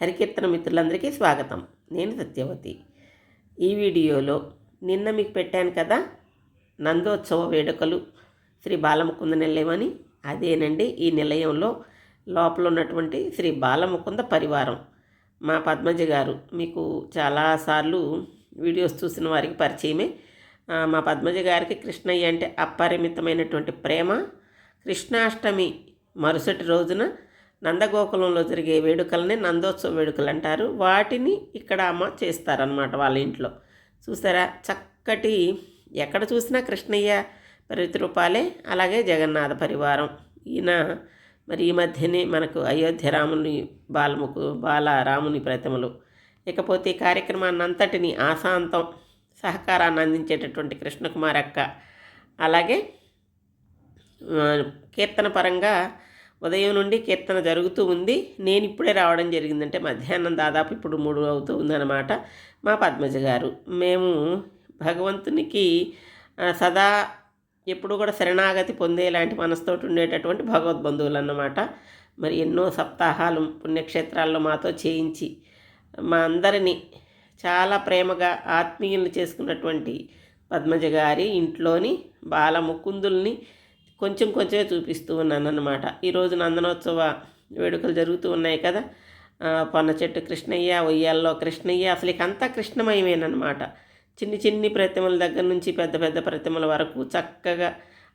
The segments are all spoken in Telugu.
హరికీర్తన మిత్రులందరికీ స్వాగతం. నేను సత్యవతి. ఈ వీడియోలో నిన్న మీకు పెట్టాను కదా నందోత్సవ వేడుకలు. శ్రీ బాలముకుంద నిలయమని. అదేనండి ఈ నిలయంలో లోపల ఉన్నటువంటి శ్రీ బాలముకుంద పరివారం. మా పద్మజ గారు మీకు చాలాసార్లు వీడియోస్ చూసిన వారికి పరిచయమే. మా పద్మజ గారికి కృష్ణయ్య అంటే అపరిమితమైనటువంటి ప్రేమ. కృష్ణాష్టమి మరుసటి రోజున నందగోకులంలో జరిగే వేడుకల్ని నందోత్సవ వేడుకలు అంటారు. వాటిని ఇక్కడ అమ్మ చేస్తారనమాట వాళ్ళ ఇంట్లో. చూసారా? చక్కటి ఎక్కడ చూసినా కృష్ణయ్య పరితృపాలే అలాగే జగన్నాథ పరివారం. ఈయన మరి ఈ మధ్యనే మనకు అయోధ్య రాముని బాలముకు బాలరాముని ప్రతిమలు. ఇకపోతే ఈ కార్యక్రమాన్ని అంతటిని ఆశాంతం సహకారాన్ని అందించేటటువంటి కృష్ణకుమార్ అక్క అలాగే కీర్తన పరంగా ఉదయం నుండి కీర్తన జరుగుతూ ఉంది. నేను ఇప్పుడే రావడం జరిగిందంటే మధ్యాహ్నం దాదాపు ఇప్పుడు మూడు అవుతూ ఉందన్నమాట మా పద్మజ గారు. మేము భగవంతునికి సదా ఎప్పుడు కూడా శరణాగతి పొందేలాంటి మనసుతోటి ఉండేటటువంటి భగవద్బంధువులు అన్నమాట. మరి ఎన్నో సప్తాహాలు పుణ్యక్షేత్రాల్లో మాతో చేయించి మా అందరినీ చాలా ప్రేమగా ఆత్మీయులు చేసుకున్నటువంటి పద్మజ గారి ఇంట్లోని బాల ముకుందుల్ని కొంచెం కొంచెమే చూపిస్తూ ఉన్నాను అన్నమాట ఈరోజు నందనోత్సవ వేడుకలు జరుగుతూ ఉన్నాయి కదా. పొన్న చెట్టు కృష్ణయ్య ఉయ్యాల్లో కృష్ణయ్య అసలు ఇక అంతా కృష్ణమయమేనమాట చిన్ని చిన్ని ప్రతిమల దగ్గర నుంచి పెద్ద పెద్ద ప్రతిమల వరకు చక్కగా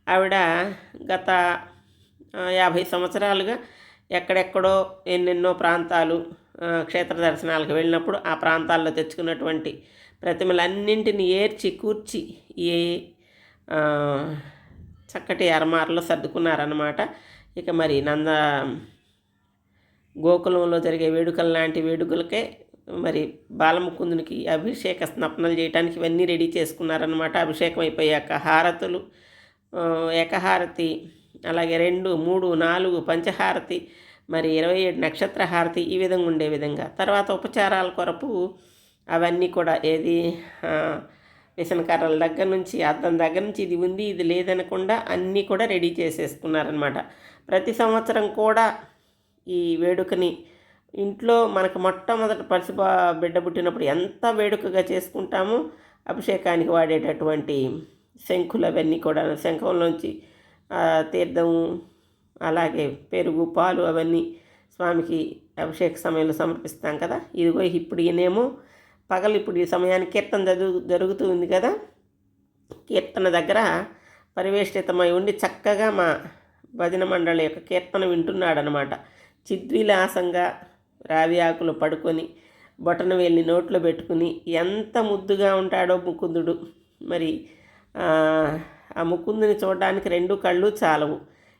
ఆవిడ గత యాభై సంవత్సరాలుగా ఎక్కడెక్కడో ఎన్నెన్నో ప్రాంతాలు క్షేత్ర దర్శనాలకు వెళ్ళినప్పుడు ఆ ప్రాంతాల్లో తెచ్చుకున్నటువంటి ప్రతిమలన్నింటిని ఏర్చి కూర్చి ఏ చక్కటి అరమార్లో సర్దుకున్నారన్నమాట. ఇక మరి నంద గోకులంలో జరిగే వేడుకలు లాంటి వేడుకలకే మరి బాలముకుందునికి అభిషేక స్నపనలు చేయడానికి ఇవన్నీ రెడీ చేసుకున్నారనమాట అభిషేకం అయిపోయాక హారతులు ఏకహారతి అలాగే రెండు మూడు నాలుగు పంచహారతి మరి ఇరవై ఏడు నక్షత్ర హారతి ఈ విధంగా ఉండే విధంగా. తర్వాత ఉపచారాల కొరకు అవన్నీ కూడా ఏది మిషన్ కర్రల దగ్గర నుంచి అద్దం దగ్గర నుంచి ఇది ఉంది ఇది లేదనకుండా అన్నీ కూడా రెడీ చేసేసుకున్నారనమాట. ప్రతి సంవత్సరం కూడా ఈ వేడుకని ఇంట్లో మనకు మొట్టమొదటి పసిబా బిడ్డ పుట్టినప్పుడు ఎంత వేడుకగా చేసుకుంటామో అభిషేకానికి వాడేటటువంటి శంఖులు అవన్నీ కూడా శంఖంలోంచి తీర్థము అలాగే పెరుగు పాలు అవన్నీ స్వామికి అభిషేక సమయంలో సమర్పిస్తాం కదా. ఇదిగో ఇప్పుడు ఈయనేమో పగలు ఇప్పుడు ఈ సమయానికి కీర్తన జరుగు జరుగుతూ ఉంది కదా. కీర్తన దగ్గర పరివేష్టితమై ఉండి చక్కగా మా భజన మండలి యొక్క కీర్తన వింటున్నాడనమాట చిద్విలాసంగా రావి ఆకులు పడుకొని బొటన వెళ్ళి నోట్లో పెట్టుకుని ఎంత ముద్దుగా ఉంటాడో ముకుందుడు. మరి ఆ, ఆ ముకుందుని చూడడానికి రెండు కళ్ళు చాలవు.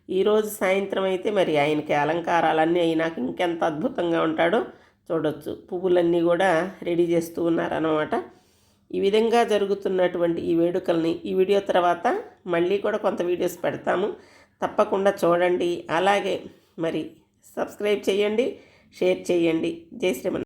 ఈరోజు సాయంత్రం అయితే మరి ఆయనకి అలంకారాలన్నీ అయినాక ఇంకెంత అద్భుతంగా ఉంటాడో చూడొచ్చు. పువ్వులన్నీ కూడా రెడీ చేస్తూ ఉన్నారన్నమాట. ఈ విధంగా జరుగుతున్నటువంటి ఈ వేడుకల్ని ఈ వీడియో తర్వాత మళ్ళీ కూడా కొంత వీడియోస్ పెడతాము. తప్పకుండా చూడండి. అలాగే మరి సబ్స్క్రైబ్ చేయండి షేర్ చేయండి. జై శ్రీమన్